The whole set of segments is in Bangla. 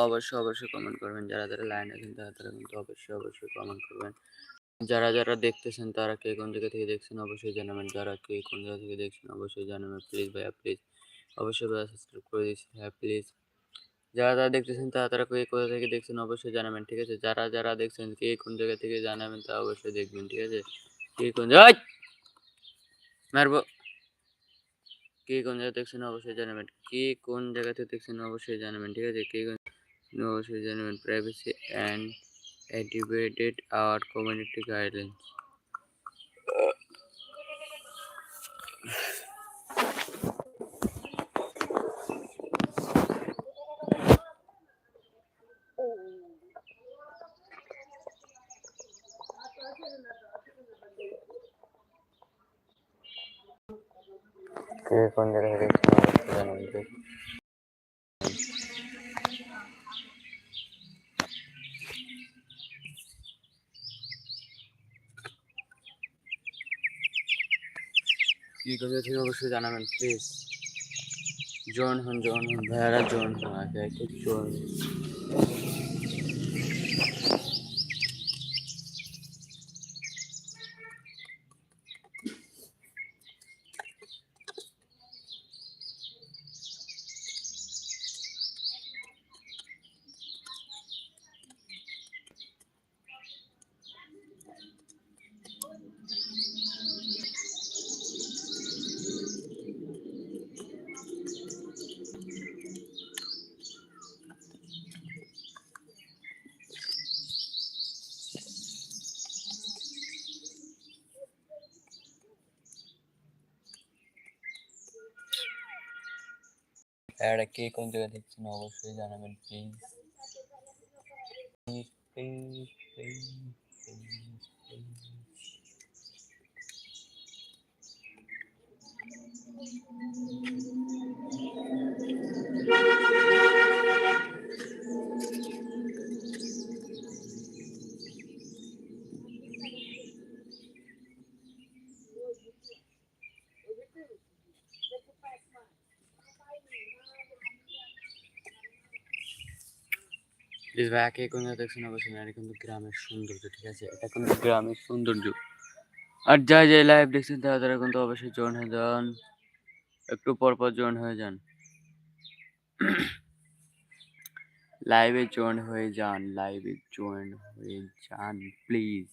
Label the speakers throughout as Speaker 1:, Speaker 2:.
Speaker 1: অবশ্যই, অবশ্যই কমেন্ট করবেন। যারা, যারা লাইনে আছেন তারা, তারা কিন্তু অবশ্যই, অবশ্যই কমেন্ট করবেন। যারা, যারা দেখতেছেন তারা কে কোন জায়গা থেকে দেখছেন অবশ্যই জানাবেন। যারা কে কোন জায়গা থেকে দেখছেন অবশ্যই জানাবেন। প্লিজ ভাইয়া প্লিজ। অবশ্যই ভাইয়া সাবস্ক্রাইব করে দিয়েছি ভাইয়া প্লিজ। যারা, যারা দেখতেছেন তারা, তারা কে কোথা থেকে দেখছেন অবশ্যই জানাবেন। ঠিক আছে? যারা, যারা দেখছেন কে কোন জায়গা থেকে জানাবেন তা অবশ্যই দেখবেন। ঠিক আছে? কে কোন জা ওই! মারবো। কে কোন জায়গা দেখছেন অবশ্যই জানাবেন। কে কোন জায়গা থেকে দেখছেন অবশ্যই জানাবেন। ঠিক আছে? কে কোন অবশ্যই জানাবেন। Privacy and activated our community guidelines. কে কোন জায়গা জানাবেন। থেকে অবশ্যই জানাবেন প্লিজ জয়েন হন জয়েন হন ভাইয়ারা জয়েন হন আগে জয়েন ভাইয়ারা কে কোন জায়গা দেখছেন অবশ্যই জানাবেন প্লিজ প্লিজ প্লিজ প্লিজ ভাইয়া কে কোন দেখছেন অবশ্যই না কিন্তু গ্রামের সৌন্দর্য, ঠিক আছে? এটা কিন্তু গ্রামের সৌন্দর্য। আর যা যে লাইভ দেখছেন, তারা তারা কিন্তু অবশ্যই জয়েন হয়ে যান। একটু পর পর জয়েন হয়ে যান। লাইভে জয়েন হয়ে যান লাইভে জয়েন হয়ে যান প্লিজ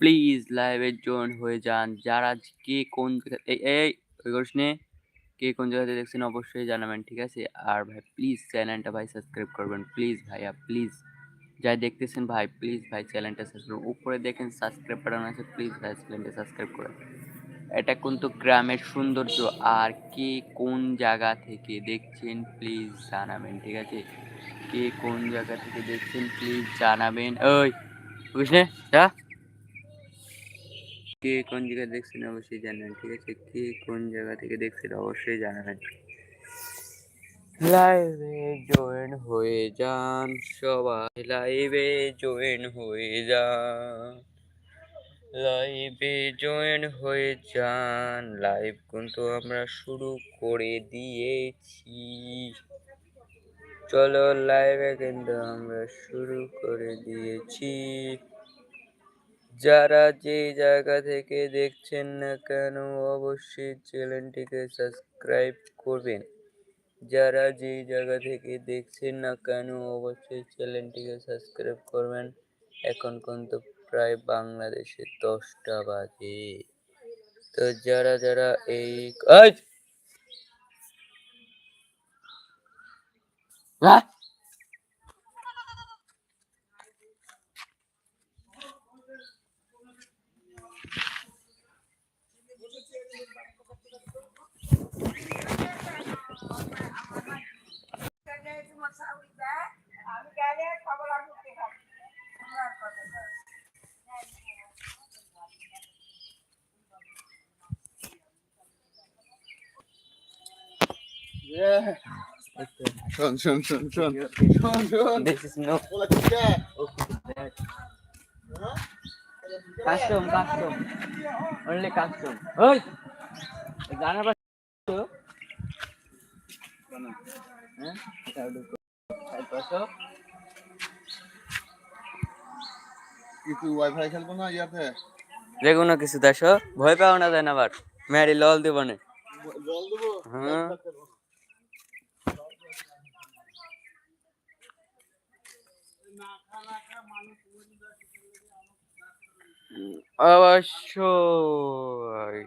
Speaker 1: প্লিজ লাইভে জয়েন হয়ে যান। যারা কে কোন এই এই করিস কে কোন জায়গাতে দেখছেন অবশ্যই জানাবেন, ঠিক আছে? আর ভাই প্লিজ চ্যানেলটা ভাই সাবস্ক্রাইব করবেন প্লিজ ভাইয়া প্লিজ যাই দেখতেছেন ভাই প্লিজ ভাই চ্যানেলটা সাবস্ক্রাইব উপরে দেখেন সাবস্ক্রাইব বাটন আছে প্লিজ ভাই চ্যানেলটা সাবস্ক্রাইব করেন এটা কিন্তু গ্রামের সৌন্দর্য, আর কে কোন জায়গা থেকে দেখছেন প্লিজ জানাবেন, ঠিক আছে? কে কোন জায়গা থেকে দেখছেন প্লিজ জানাবেন, ওই, বুঝলে? যা। কে কোন জায়গায় দেখছেন অবশ্যই জানাবেন, ঠিক আছে? কে কোন জায়গা থেকে দেখছেন অবশ্যই জানাবেন। লাইভে জয়েন হয়ে যান সবাই লাইভে জয়েন হয়ে যান। লাইভে জয়েন হয়ে যান লাইভ কিন্তু আমরা শুরু করে দিয়েছি। চলো লাইভে কিন্তু আমরা শুরু করে দিয়েছি। যারা যে জায়গা থেকে দেখছেন না কেন, অবশ্যই চ্যানেলটিকে সাবস্ক্রাইব করবেন। যারা যে জায়গা থেকে দেখছেন না কেন, অবশ্যই চ্যানেলটিকে সাবস্ক্রাইব করবেন। এখন কিন্তু প্রায় বাংলাদেশে দশটা বাজে। তো যারা যারা এই এই! আহ!
Speaker 2: শোন শোন শোন শোন শোন শোন
Speaker 1: This is no
Speaker 2: বলা
Speaker 1: custom, custom. Only custom. ওই গানের হ্যাঁ
Speaker 2: কিছু ওয়াইফাই খেলব না ইয়াতে?
Speaker 1: যে কোনো কিছু দেখো ভয় পাও না দেন আবার। ম্যারি লল দিব না।
Speaker 2: জল দেবো?
Speaker 1: হ্যাঁ। অবশ্যই।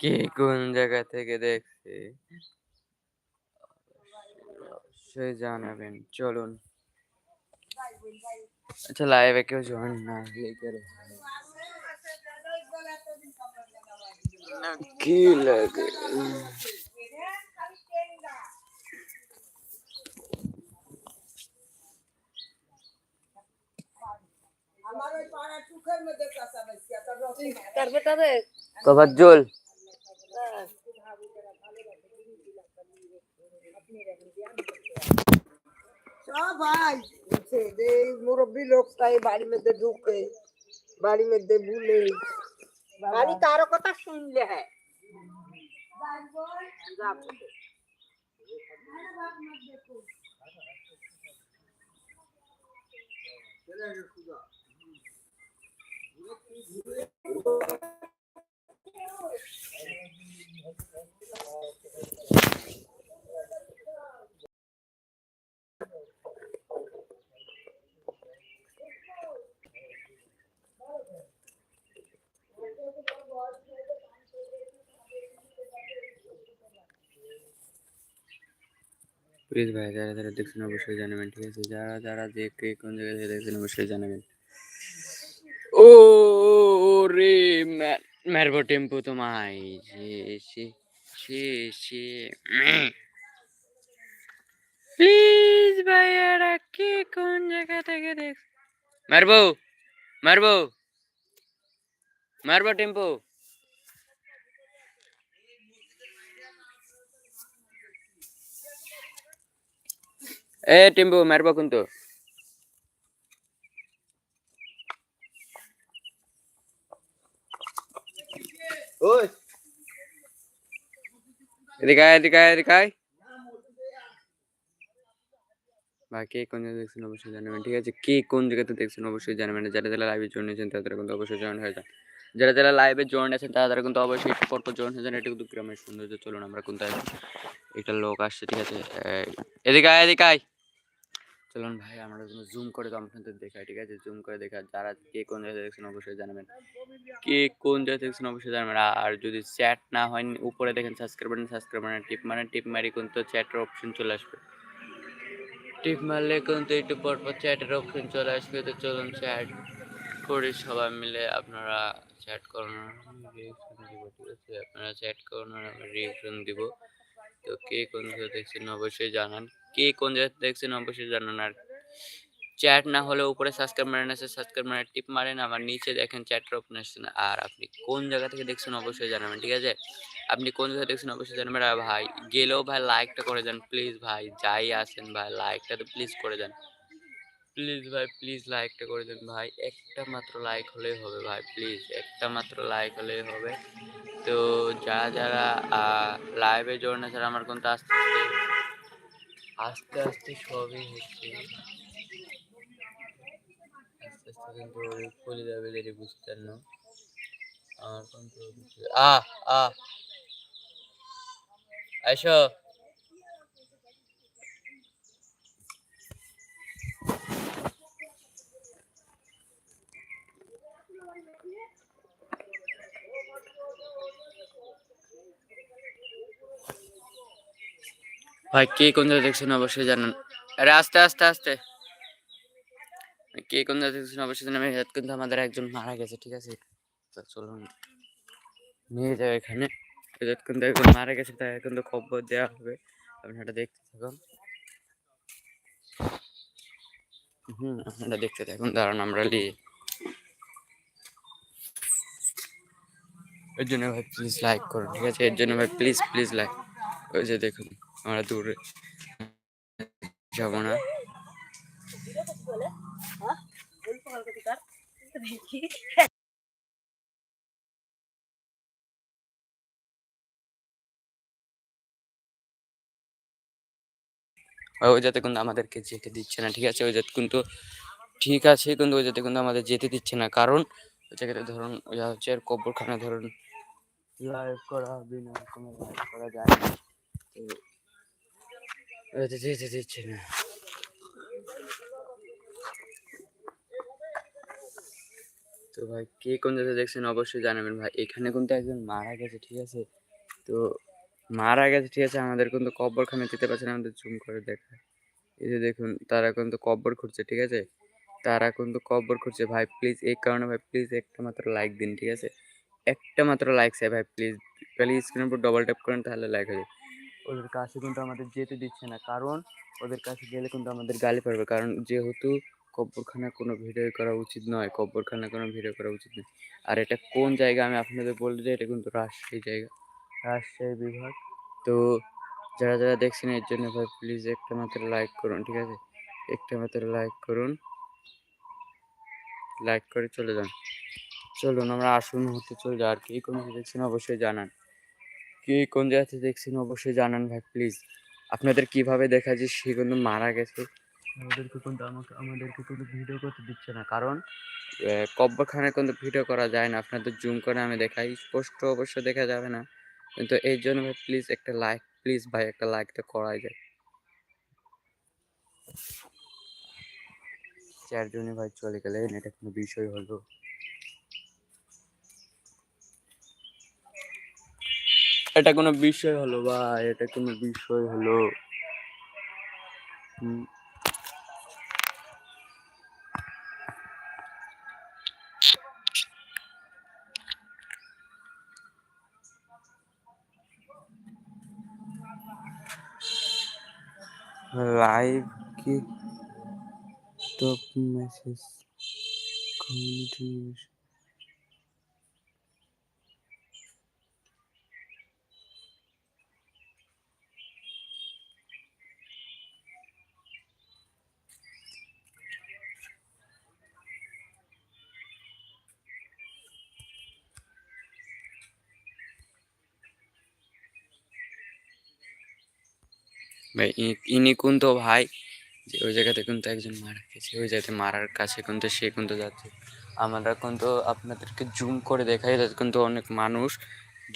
Speaker 1: কে কোন জায়গা থেকে দেখছে? অবশ্যই জানাবেন চলুন আচ্ছা লাইভে কেউ জয়েন না হলে করে কি লাগে তবাজ্জুল
Speaker 3: সবাই বলছে যে এই মুরব্বী লোকটা এই বাড়ির মধ্যে ঢুকে বাড়ির মধ্যে ভুলে খালি তারও কথা শুনলে হ্যাঁ যাব।
Speaker 1: প্লিজ ভাই, যারা যারা দেখছেন অবশ্যই জানাবেন, ঠিক আছে? যারা যারা যে কে কোন জায়গা থেকে দেখছেন অবশ্যই জানাবেন। ও রে মারবো টেম্পো তোমায়। সে সে সে প্লিজ ভাইয়ারা কে কোন জায়গা থেকে দেখ, মারবো মারবো। মারবো টেম্পো। এ টেম্পো মারবো কিন্তু।
Speaker 2: ওই।
Speaker 1: এদিকে আয়, এদিকে আয়, এদিকে আয়। কোন জায়গায় দেখছেন অবশ্যই জানাবেন। ঠিক আছে কে কোন জায়গাতে দেখছেন অবশ্যই জানাবেন। যারা যারা লাইভে জয়েন হয়েছেন তাদের কিন্তু অবশ্যই জয়েন হয়ে যান। যারা যারা লাইভে জয়েন আছেন, তারা কিন্তু অবশ্যই একটু পরপর পর জয়েন হয়ে যান। এটা কিন্তু গ্রামের সৌন্দর্য। চলুন, আমরা কোনটা একটা লোক আসছে, ঠিক আছে? এদিকে আয় এদিকে আয়। চলুন ভাই, আমরা জুম করে তো আপনাদের দেখাই, ঠিক আছে? জুম করে দেখা যারা কে কোন জায়গায় দেখছেন অবশ্যই জানাবেন। কে কোন জায়গায় দেখছেন অবশ্যই জানাবেন। আর যদি চ্যাট না হয়, উপরে দেখেন সাবস্ক্রাইব বাটন সাবস্ক্রাইব বাটন টিপ মানে টিপ মারি কিন্তু চ্যাটের অপশন চলে আসবে। টিপ মারলে কিন্তু একটু পর পর চ্যাটের অপশন চলে আসবে। তো চলুন চ্যাট করি সবাই মিলে, আপনারা চ্যাট করুন রিয়েকশন দিব, ঠিক আছে? আপনারা চ্যাট করুন আর আমরা রিয়েকশন দিব। তো কে কোন জায়গায় দেখছেন অবশ্যই জানান। কে কোন জায়গায় দেখছেন অবশ্যই জানান। আর চ্যাট না হলে উপরে সাবস্ক্রাইব মারেন আছে সাবস্ক্রাইব মারেন, টিপ মারেন আমার নিচে দেখেন চ্যাটের অপশন না আর আপনি কোন জায়গা থেকে দেখছেন অবশ্যই জানাবেন, ঠিক আছে? আপনি কোন জায়গায় দেখছেন অবশ্যই জানাবেন। আর ভাই, গেলেও ভাই লাইকটা করে দেন প্লিজ ভাই। যাই আসেন ভাই লাইকটা তো প্লিজ করে দেন প্লিজ ভাই প্লিজ লাইকটা করে দেন ভাই। একটা মাত্র লাইক হলেই হবে ভাই প্লিজ একটা মাত্র লাইক হলেই হবে। তো যারা যারা লাইভে জয়েন আছে আমার কিন্তু আস্তে আস্তে আস্তে আস্তে সবই হচ্ছে। আস্তে আস্তে কিন্তু খুলে যাবে দেরি বুঝতেন না। আমার কিন্তু আ আ আইসো। ভাই, কে কোন জায়গায় দেখছেন অবশ্যই জানান। আরে, আস্তে আস্তে আস্তে। কে কোন জায়গায় দেখছেন অবশ্যই জানান। কিন্তু আমাদের একজন মারা গেছে, ঠিক আছে? চলুন। নিয়ে যাও এখানে কিন্তু একজন মারা গেছে তাই কিন্তু খবর দেওয়া হবে। আপনারা দেখতে থাকুন। হুম, আপনারা দেখতে থাকুন। দাঁড়ান, আমরা নিয়ে। এর জন্য ভাই প্লিজ লাইক করুন, ঠিক আছে? এর জন্য ভাই প্লিজ প্লিজ লাইক ওই যে দেখুন। আমরা দূরে যাব না। ওই যাতে কিন্তু আমাদেরকে যেতে দিচ্ছে না, ঠিক আছে? ওই যাতে কিন্তু ঠিক আছে, কিন্তু ওই যাতে কিন্তু আমাদের যেতে দিচ্ছে না। কারণ ওই জায়গাতে ধরুন, ওই হচ্ছে আর কবরখানা, ধরুন। লাইভ করা বিনা কোনো লাইভ করা যায় না। তো দিচ্ছে না তো ভাই, কে কোন জায়গায় দেখছেন অবশ্যই জানাবেন ভাই। এখানে কিন্তু একজন মারা গেছে, ঠিক আছে? তো মারা গেছে, ঠিক আছে? আমাদের কিন্তু কব্বরখানে যেতে পারছে না আমাদের জুম করে দেখা। এই যে দেখুন, তারা কিন্তু কব্বর খুঁজছে ঠিক আছে? তারা কিন্তু কব্বর খুঁজছে ভাই প্লিজ এই কারণে ভাই প্লিজ একটা মাত্র লাইক দিন, ঠিক আছে? একটা মাত্র লাইক চাই, ভাই প্লিজ প্লিজ স্ক্রিনের উপর ডবল ট্যাপ করেন, তাহলে লাইক হয়ে যাবে। ওদের কাছে কিন্তু আমাদের যেতে দিচ্ছে না। কারণ ওদের কাছে গেলে কিন্তু আমাদের গালি পারবে। কারণ যেহেতু কব্বরখানা কোনো ভিডিও করা উচিত নয় কব্বরখানা কোনো ভিডিও করা উচিত নয়। আর এটা কোন জায়গা? আমি আপনাদের বলে দিই এটা কিন্তু রাজশাহী জায়গা। রাজশাহী বিভাগ। তো যারা যারা দেখছেন এর জন্য ভাই প্লিজ একটা মাত্র লাইক করুন ঠিক আছে? একটা মাত্র লাইক করুন। লাইক করে চলে যান। চলুন আমরা আসুন হতে চলে যাই। আর কি কোনো দেখছেন অবশ্যই জানান। কে কোন জায়গাতে দেখছেন অবশ্যই জানান ভাই প্লিজ আপনাদের কীভাবে দেখা যায় সে কিন্তু মারা গেছে? আমাদেরকে কিন্তু আমাকে আমাদেরকে কিন্তু ভিডিও করতে দিচ্ছে না। কারণ কব্বরখানায় কিন্তু ভিডিও করা যায় না। আপনাদের জুম করে আমি দেখাই স্পষ্ট অবশ্য দেখা যাবে না। কিন্তু এই জন্য ভাই প্লিজ একটা লাইক প্লিজ ভাই একটা লাইকটা করাই যায়। চারজনই ভাই চলে গেলেন এটা কোনো বিষয় হলো। এটা কোনো বিষয় হলো ভাই এটা কোনো বিষয় হলো? লাইভ কি? টপ মেসেজ কমিউনিটি ভাই ইনি কিন্তু ভাই, যে ওই জায়গাতে কিন্তু একজন মারা গেছে, ওই জায়গাতে মারার কাছে কিন্তু সে কিন্তু যাচ্ছে। আমরা কিন্তু আপনাদেরকে জুম করে দেখাই যাচ্ছে কিন্তু অনেক মানুষ।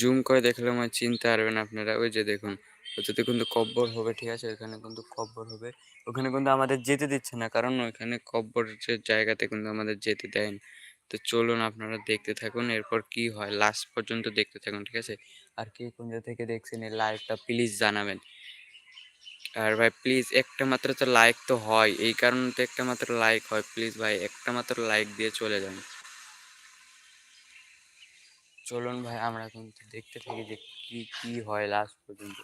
Speaker 1: জুম করে দেখলে আমার চিনতে পারবেন আপনারা। ওই যে দেখুন ওটাতে কিন্তু কব্বর হবে, ঠিক আছে? ওইখানে কিন্তু কব্বর হবে। ওখানে কিন্তু আমাদের যেতে দিচ্ছে না, কারণ ওইখানে কব্বরের জায়গাতে কিন্তু আমাদের যেতে দেয় না। তো চলুন আপনারা দেখতে থাকুন, এরপর কি হয়। লাস্ট পর্যন্ত দেখতে থাকুন, ঠিক আছে? আর কে কোন জায়গা থেকে দেখছেন এই লাইভটা প্লিজ জানাবেন। আর ভাই প্লিজ একটা মাত্র তো লাইক তো হয়। এই কারণে তো একটা মাত্র লাইক হয়। প্লিজ ভাই, একটা মাত্র লাইক দিয়ে চলে যান। চলুন ভাই, আমরা কিন্তু দেখতে থাকি যে কি কি হয় লাস্ট পর্যন্ত।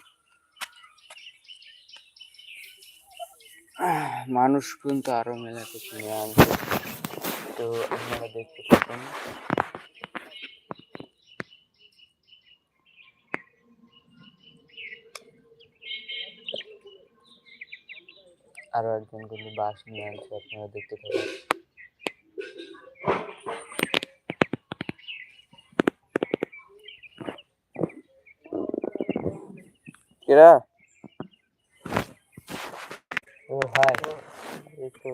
Speaker 1: মানুষ কিন্তু আরও মেলা কিছু নিয়ে তো আপনারা দেখতে থাকুন। আরও একজন কিন্তু বাস নিয়ে আসছে আপনারা দেখতে থাকুন। কেরা? ও ভাই এই তো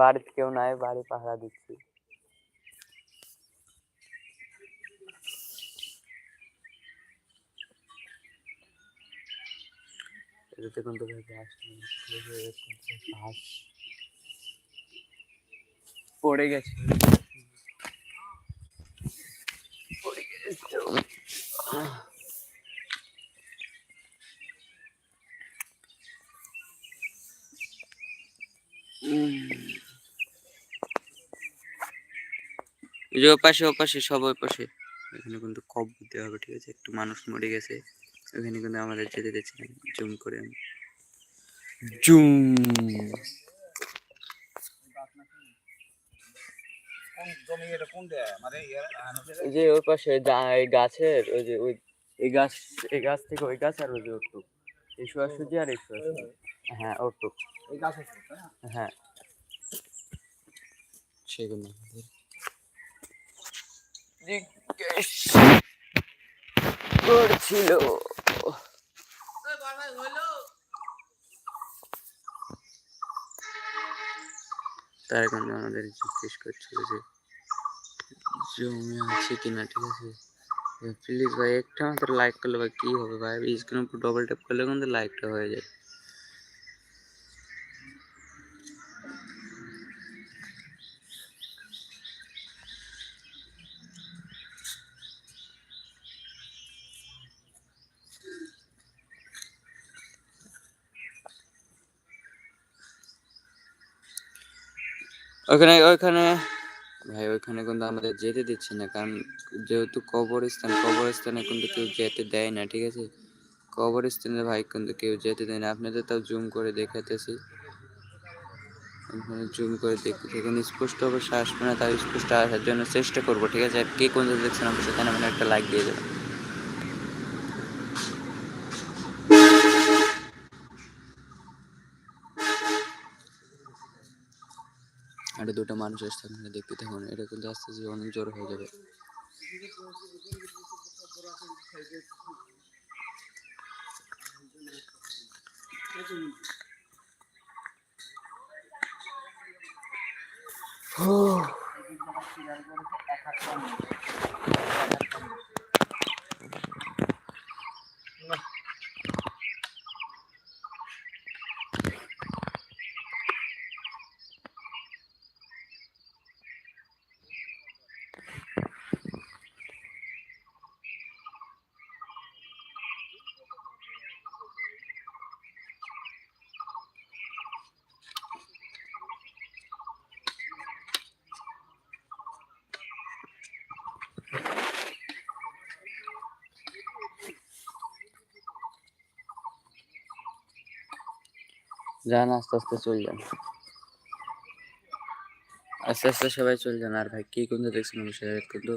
Speaker 1: বাড়িতে কেউ নাই বাড়ি পাহারা দিচ্ছি। এটাতে কিন্তু ভাই নেই বাস পড়ে গেছে। যে ওপাশে ওপাশে, সব পাশে এখানে কিন্তু কব দিতে হবে, ঠিক আছে? একটু মানুষ মরে গেছে। ওখানে কিন্তু আমাদের যেতে দিচ্ছে জুম করে জুম। এই যে ওই পাশে গাছের ওই যে ওই এই গাছ এই গাছ থেকে ওই গাছ আর ওই যে ওটুক এই সোয়াশুজি আর এই হ্যাঁ ওটুক হ্যাঁ। সেগুলো করছিল। তার কারণে আমাদের জিজ্ঞেস করছিল যে, জমি আছে কিনা ঠিক আছে? প্লিজ ভাই, একটা মাত্র লাইক করলে ভাই কি হবে ভাই? স্ক্রিন উপর ডবল ট্যাপ করলে কিন্তু লাইকটা হয়ে যায় ওখানে ওইখানে ভাই ওইখানে কিন্তু আমাদের যেতে দিচ্ছে না, কারণ যেহেতু কবরস্থান, কবরস্থানে কিন্তু কেউ যেতে দেয় না, ঠিক আছে? কবরস্থানে ভাই কিন্তু কেউ যেতে দেয় না, আপনাদের তাও জুম করে দেখাতেছি ওখানে জুম করে দেখতে স্পষ্ট অবশ্যই আসবে না, তাও স্পষ্ট আসার জন্য চেষ্টা করব, ঠিক আছে? আর কে কোন দেখছেন, অবশ্যই তাহলে একটা লাইক দিয়ে দেবেন আর দুটো মানুষ আপনারা দেখতে থাকুন। এটা কিন্তু আস্তে আস্তে অনেক জোর হয়ে যাবে। যান, আস্তে আস্তে চল যান। আস্তে আস্তে সবাই চল যান। আর ভাই, কে কিন্তু দেখছেন কিন্তু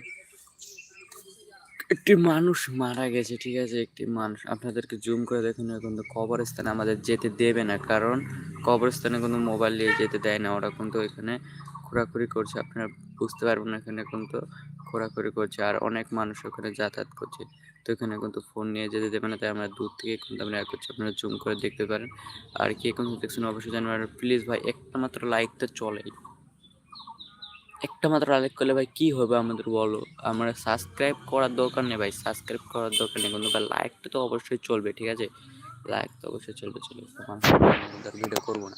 Speaker 1: একটি মানুষ মারা গেছে, ঠিক আছে? একটি মানুষ। আপনাদেরকে জুম করে দেখুন কিন্তু কবরস্থানে আমাদের যেতে দেবে না। কারণ কবরস্থানে কোনো মোবাইল নিয়ে যেতে দেয় না। ওরা কিন্তু এখানে ঘোরাঘুরি করছে। আপনারা বুঝতে পারবেন এখানে কিন্তু ঘোরাঘুরি করছে। আর অনেক মানুষ ওখানে যাতায়াত করছে। তো এখানে কিন্তু ফোন নিয়ে যেতে দেবে না, তাই আমরা দূর থেকে কিন্তু আমরা করছি আপনারা জুম করে দেখতে পারেন। আর কে কিন্তু দেখছেন অবশ্যই জানবেন প্লিজ ভাই, একটা মাত্র লাইক তো চলেই। একটা মাত্র লাইক করলে ভাই কি হবে আমাদের বলো? আমরা সাবস্ক্রাইব করার দরকার নেই ভাই সাবস্ক্রাইব করার দরকার নেই। কিন্তু লাইকটা তো অবশ্যই চলবে, ঠিক আছে? লাইক তো অবশ্যই চলবে চলবে। ভিডিও করব না।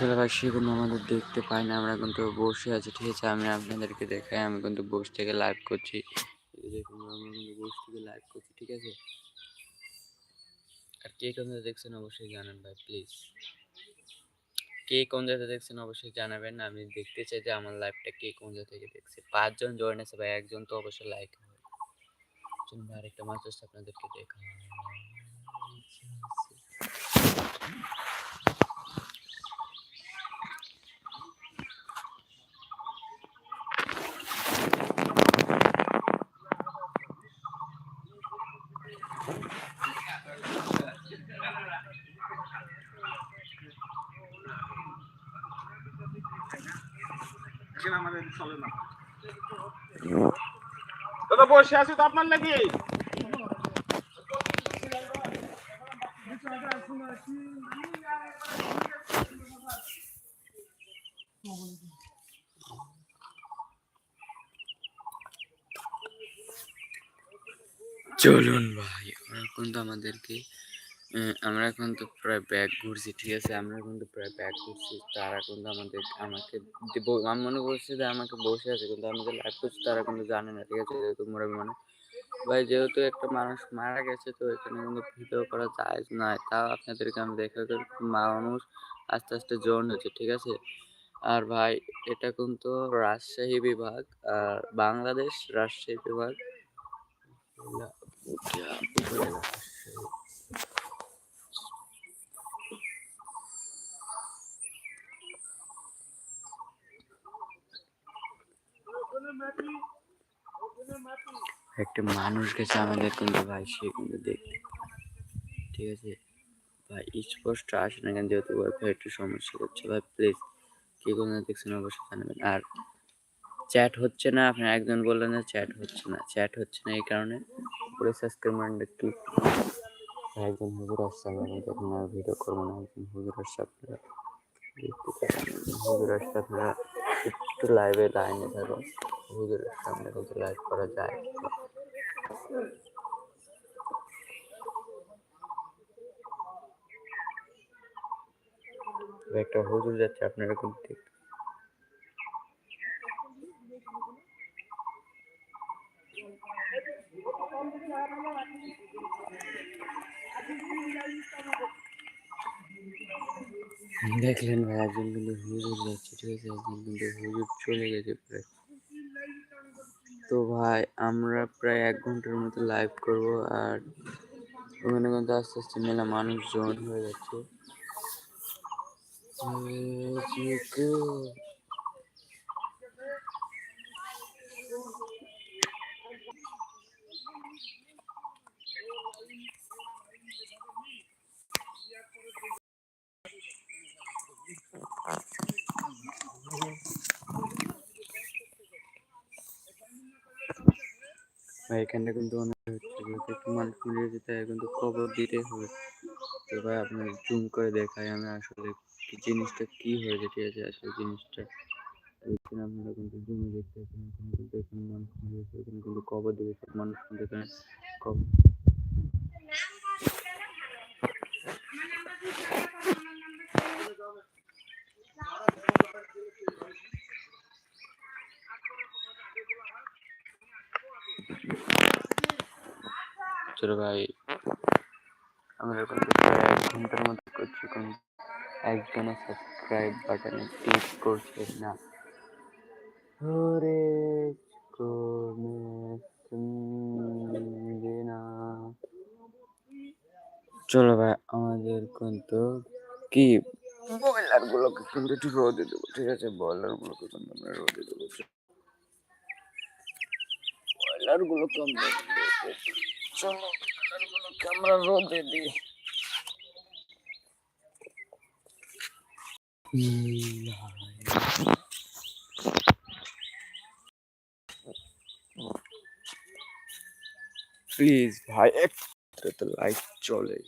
Speaker 1: আমরা কিন্তু এই করে চালাতে থাকব। আসলে ভাই সে কিন্তু আমাদের দেখতে পাই না, আমরা কিন্তু বসে আছি। ঠিক আছে, আমি আপনাদেরকে দেখাই, আমি কিন্তু বস থেকে লাইভ করছি। দেখুন আমি কিন্তু বসে থেকে লাইভ করছি, ঠিক আছে? আর কে কোন দেখছেন অবশ্যই জানান ভাই প্লিজ কে কোন জায়গা দেখছেন অবশ্যই জানাবেন আমি দেখতে চাই যে আমার লাইভটা কে কোন জায়গা থেকে দেখছে। পাঁচজন জয়েন আছে ভাই, একজন তো অবশ্যই লাইক হবে। চলুন ভাই, আরেকটা আছে আপনাদেরকে দেখা
Speaker 2: দাদা বসে আছি তো আপনার নাকি?
Speaker 1: চলুন ভাই এখন তো আমাদেরকে আমরা তো প্রায় ব্যাগ ঘুরছি, ঠিক আছে? আমরা কিন্তু প্রায় ব্যাগ ঘুরছি। তারা কিন্তু আমাদের, আমাকে আমি মনে করছি যে আমাকে বসে আছে, কিন্তু আমি যে লাইভ করছি তারা কিন্তু জানে না, ঠিক আছে? যেহেতু মোরা মানে ভাই, যেহেতু একটা মানুষ মারা গেছে, তো এখানে কিন্তু ভিডিও করা যায় না তাও আপনাদেরকে আমি দেখা মানুষ আস্তে আস্তে জন হচ্ছে ঠিক আছে? আর ভাই, এটা কিন্তু রাজশাহী বিভাগ, আর বাংলাদেশ রাজশাহী বিভাগ। একটা মানুষ গেছে আমাদের, কিন্তু ভাই সে কিন্তু দেখতে ঠিক আছে? ভাই, স্পষ্ট আসে না কেন যেহেতু ওয়াইফাই একটু সমস্যা করছে। ভাই প্লিজ কে কোনো দেখছেন অবশ্যই জানাবেন। আর চ্যাট হচ্ছে না আপনি একজন বললেন যে চ্যাট হচ্ছে না। চ্যাট হচ্ছে না এই কারণে পুরো সাবস্ক্রাইব বাটনটা ক্লিক একজন হুজুর আসছে আমি এখন আর ভিডিও করব না। একজন হুজুর আসছে, আপনারা হুজুর আসছে, আপনারা একটু লাইভে লাইনে থাকো হুজুরের সামনে কিন্তু লাইভ করা যায়। একটা হুজুর যাচ্ছে, আপনারা কিন্তু দেখতে। দেখলেন ভাই, একজন কিন্তু হুজুর যাচ্ছে, ঠিক আছে? একজন কিন্তু হুজুর চলে গেছে প্রায়। তো ভাই, আমরা প্রায় এক ঘণ্টার মতো লাইভ করব আর ওখানে কিন্তু আস্তে আস্তে মেলা মানুষজন হয়ে যাচ্ছে। ভাই এখানটা কিন্তু অনেক একটু মানুষ মিলে যেতে কিন্তু খবর দিতে হবে। তো ভাই, আপনার জুম করে দেখাই আমি আসলে জিনিসটা, কি হয়েছে, ঠিক আছে? আসলে জিনিসটা দেখছেন আপনারা কিন্তু জুমে দেখতে পাচ্ছেন। এখানে কিন্তু এখানে মানুষ এখানে কিন্তু কবর দিয়েছে মানুষ কিন্তু এখানে কবর চলো ভাই। আমরা প্রায় এক ঘণ্টার মতো করছি কিন্তু একজনের সাবস্ক্রাইব বাটনে ক্লিক করছে না। ওরে কোনে চলো ভাই, আমাদের কিন্তু কি? ব্রয়লার গুলোকে কিন্তু একটু রোদে দেবো, ঠিক আছে? ব্রয়লার গুলোকে কিন্তু আমরা রোদে দেবো। ব্রয়লার গুলোকে আমরা। চলো আমরা রোদে দিই। প্লিজ ভাই একটা তো লাইক চলে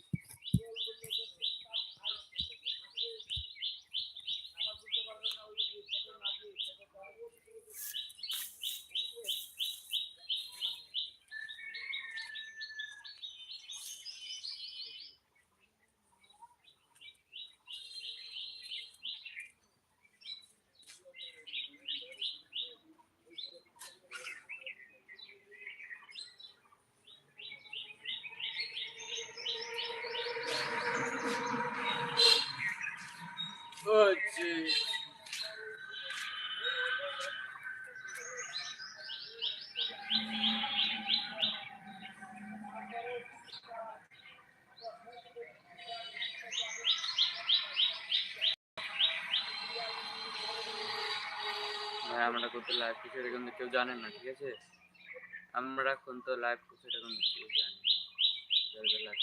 Speaker 1: ভাই লাইভ কিছু কিন্তু কেউ জানে না, ঠিক আছে? আমরা কিন্তু লাইভ কিছু কিন্তু কেউ জানে না।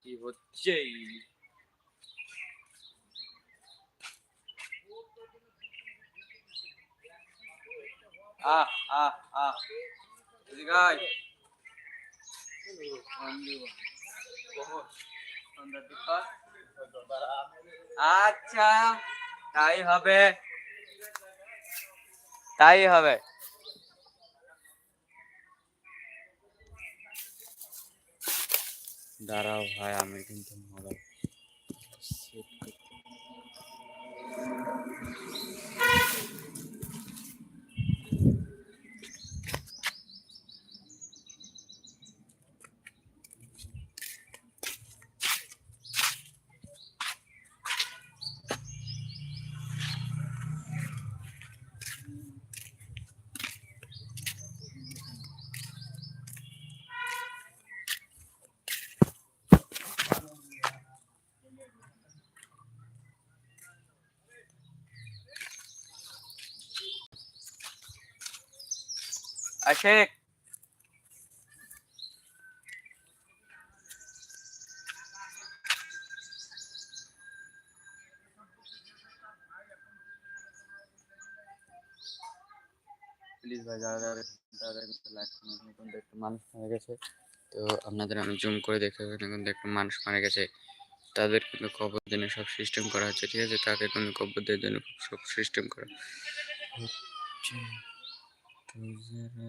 Speaker 1: কি হচ্ছে? আহ আহ। আচ্ছা তাই হবে। তাই হবে দাঁড়াও ভাই আমি কিন্তু মোবাইল সেট করতে আশেক প্লিজ ভাই, যারা যারা মানুষ মারা গেছে, তো আপনাদের আমি জুম করে পাবেন এখন দেখুন মানুষ মারা গেছে। তাদের কিন্তু কবর দিনে সব সিস্টেম করা হচ্ছে, ঠিক আছে? তাকে কিন্তু কবর দেওয়ার জন্য সব সিস্টেম করা হচ্ছে। তো যারা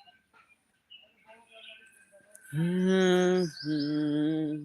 Speaker 1: হুম, হুম।